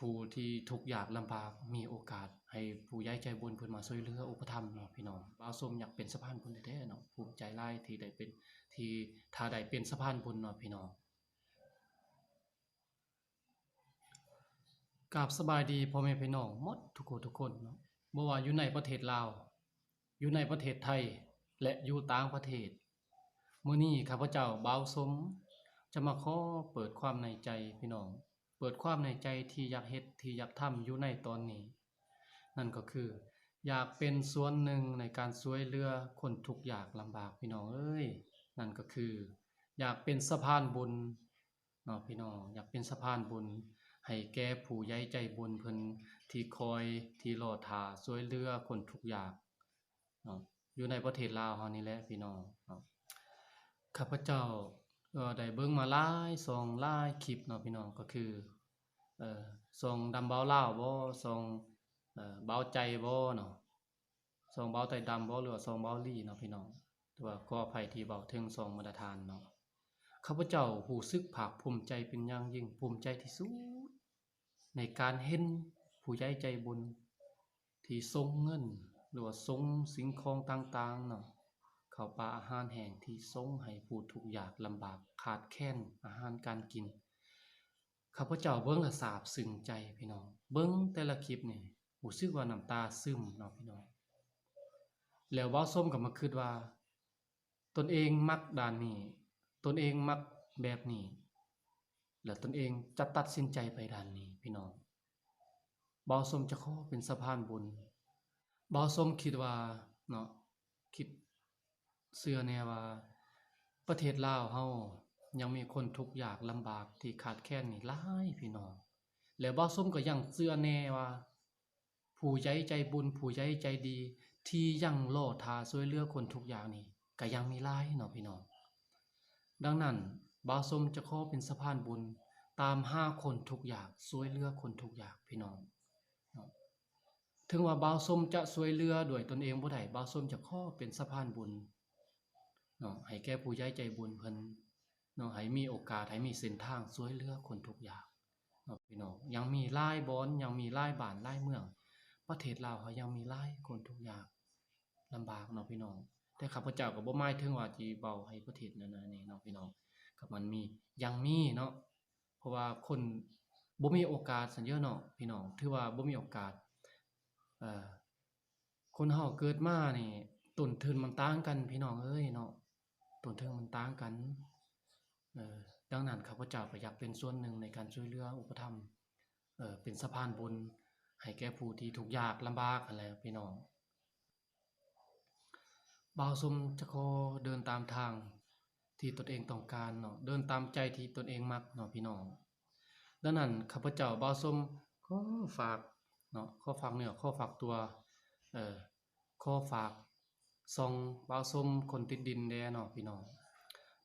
ผู้ที่ทุกข์ยากลำบากมีโอกาส ให้ผู้ใหญ่ใจบุญเพิ่นมาช่วยเหลืออุปถัมภ์เนาะพี่น้องบ่าวสมอยากเป็นสะพานบุญแท้ๆเนาะภูมิใจหลายที่ได้เป็นที่ถ้าได้เป็นสะพานบุญเนาะพี่น้องกราบสบายดีพ่อแม่พี่น้องหมดทุกคนทุกคนเนาะบ่ว่าอยู่ในประเทศลาว อยู่ในประเทศไทย และอยู่ต่างประเทศมื้อนี้ข้าพเจ้าบ่าวสม จะมาขอเปิดความในใจพี่น้อง เปิดความในใจที่อยากเฮ็ดที่อยากทำอยู่ในตอนนี้ นั่นก็คือ อยากเป็นส่วนหนึ่งในการช่วยเหลือคนทุกข์ยากลำบากพี่น้องเอ้ยนั่นก็คือ อยากเป็นสะพานบุญเนาะพี่น้องอยากเป็นสะพานบุญ ให้แก่ผู้ใหญ่ใจบุญเพิ่นที่คอยที่รอทาช่วยเหลือคนทุกข์ยากเนาะอยู่ในประเทศลาวเฮานี่แหละพี่น้องเนาะข้าพเจ้า ก็ได้เบิ่งมาหลายส่องหลายคลิปเนาะพี่น้องก็คือเอ่อส่องดำเบาเลาบ่ส่องเอ่อเบาใจบ่เนาะส่องเบาใจดำบ่หรือว่าส่องเบาลี่เนาะพี่น้องแต่ว่าขออภัยที่เบาถึงส่องมาตรฐานเนาะข้าพเจ้ารู้สึกภาคภูมิใจเป็นอย่างยิ่งภูมิใจที่สุดในการเห็นผู้ใหญ่ใจบุญที่ส่งเงินหรือว่าส่งสิ่งของต่างๆเนาะ ข้าวปลาอาหารแห้งที่ส่งให้ผู้ทุกข์ยากลำบากขาดแคลนอาหารการกินข้าพเจ้าเบิ่งละซาบซึ้งใจพี่น้อง เบิ่งแต่ละคลิปเนี่ยรู้สึกว่าน้ำตาซึมเนาะพี่น้อง แล้วว้าส้มก็มาคิดว่า ตนเองมักด้านนี้ ตนเองมักแบบนี้ แล้วตนเองจะตัดสินใจไปด้านนี้พี่น้องบ่าวส้มจะขอเป็นสะพานบุญบ่าวส้มคิดว่าเนาะคิด เชื่อแน่ว่า ประเทศลาวเฮายังมีคนทุกข์ยากลำบากที่ขาดแคลนนี่หลายพี่น้อง แล้วบ่ส้มก็ยังเชื่อแน่ว่า ผู้ใหญ่ใจบุญ ผู้ใหญ่ใจดี ที่ยังรอท่าช่วยเหลือคนทุกอย่างนี่ก็ยังมีหลายเนาะพี่น้อง ดังนั้นบ่าส้มจะขอเป็นสะพานบุญตามหาคนทุกอย่างช่วยเหลือคนทุกอย่างพี่น้องเนาะถึงว่าบ่าวส้มจะช่วยเหลือด้วยตนเองบ่ได้บ่าวส้มจะขอเป็นสะพานบุญ เนาะให้แก่ผู้ใหญ่ใจบุญเพิ่นเนาะให้มีโอกาสให้มีเส้นทางช่วยเหลือคนทุกอย่างเนาะพี่น้องยังมีหลายบอนยังมีหลายบ้านหลายเมือง ประเทศลาวเขายังมีหลายคนทุกอย่างลำบากเนาะพี่น้อง แต่ข้าพเจ้าก็บ่หมายถึงว่าสิเบาให้ประเทศนั้นนี่เนาะพี่น้องก็มันมียังมีเนาะเพราะว่าคนบ่มีโอกาสซั่นเยอะเนาะพี่น้องถือว่าบ่มีโอกาสเอ่อคนเฮาเกิดมานี่ต้นทุนมันต่างกันพี่น้องเอ้ยเนาะ ต้นทุนมันต่างกันเออดังนั้นข้าพเจ้าก็อยากเป็นส่วนหนึ่งในการช่วยเหลืออุปถัมเออเป็นสะพานบุญให้แก่ผู้ที่ทุกยากลำบากนั่นแหละพี่น้องบ่าวซุมจะขอเดินตามทางที่ตนเองต้องการเนาะเดินตามใจที่ตนเองมักเนาะพี่น้องดังนั้นข้าพเจ้าบ่าวซุมขอฝากเนาะข้อฝากเนื้อข้อฝากตัวเอ่อข้อฝาก ส่องบ่าวส้มคนติดดินแดเนาะพี่น้อง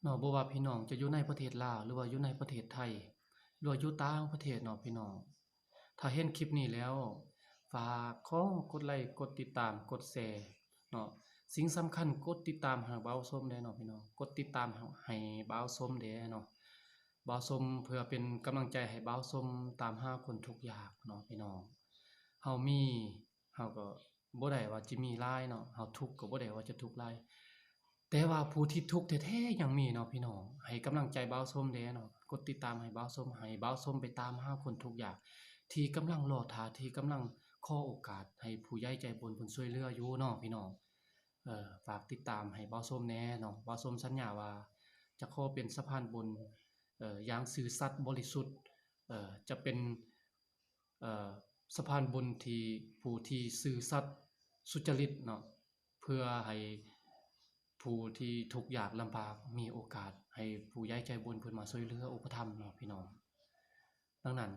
เนาะบ่ว่าพี่น้องจะอยู่ในประเทศลาวหรือว่าอยู่ในประเทศไทยหรือว่าอยู่ต่างประเทศเนาะพี่น้อง ถ้าเห็นคลิปนี้แล้วฝากขอกดไลค์กดติดตามกดแชร์เนาะสิ่งสำคัญกดติดตามให้บ่าวส้มได้เนาะพี่น้องกดติดตามให้บ่าวส้มได้เนาะบ่าวส้มเพื่อเป็นกำลังใจให้บ่าวส้มตามหาคนทุกยากเนาะพี่น้องเฮามีเฮาก็ บ่ได้ว่าจิมีลายเนาะเฮาทุกข์ก็บ่ได้ว่าจะทุกข์ลายแต่ว่าผู้ที่ทุกข์แท้ๆยังมีเนาะพี่น้องให้กำลังใจบ่าวส้มแด้เนาะกดติดตามให้บ่าวส้มให้บ่าวส้มไปตามหาคนทุกข์ยากที่กำลังรอท่าที่กำลังขอโอกาส ให้ผู้ใหญ่ใจบุญเพิ่นช่วยเหลืออยู่เนาะพี่น้องเอ่อฝากติดตามให้บ่าวส้มแน่เนาะบ่าวส้มสัญญาว่า จะขอเป็นสะพานบุญเอ่ออย่างซื่อสัตย์บริสุทธิ์เอ่อจะเป็นเอ่อสะพานบุญที่ผู้ที่ซื่อสัตย์ สุจริตเนาะเพื่อให้ผู้ที่ทุกข์ยากลำบากมีโอกาส ให้ผู้ใหญ่ใจบุญเพิ่นมาช่วยเหลืออุปถัมภ์เนาะพี่น้อง ดังนั้น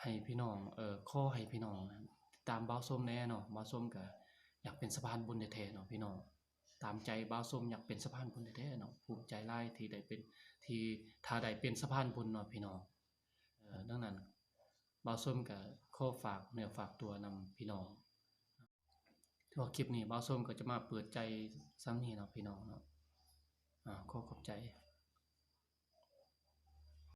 ให้พี่น้องเอ่อข้อให้พี่น้องตามบ่าส้มแน่เนาะบ่าส้มก็อยากเป็นสะพานบุญแท้ๆเนาะพี่น้องตามใจบ่าส้มอยากเป็นสะพานบุญแท้ๆเนาะภูมิใจหลายที่ได้เป็นที่ถ้าได้เป็นสะพานบุญเนาะพี่น้องเอ่อดังนั้นบ่าส้มก็ข้อฝากเนื้อฝากตัวนำพี่น้อง ถือว่าคลิปนี้บ้าส้มก็จะมาเปิดใจซ้ำนี้เนาะพี่น้องเนาะอ่าขอขอบใจ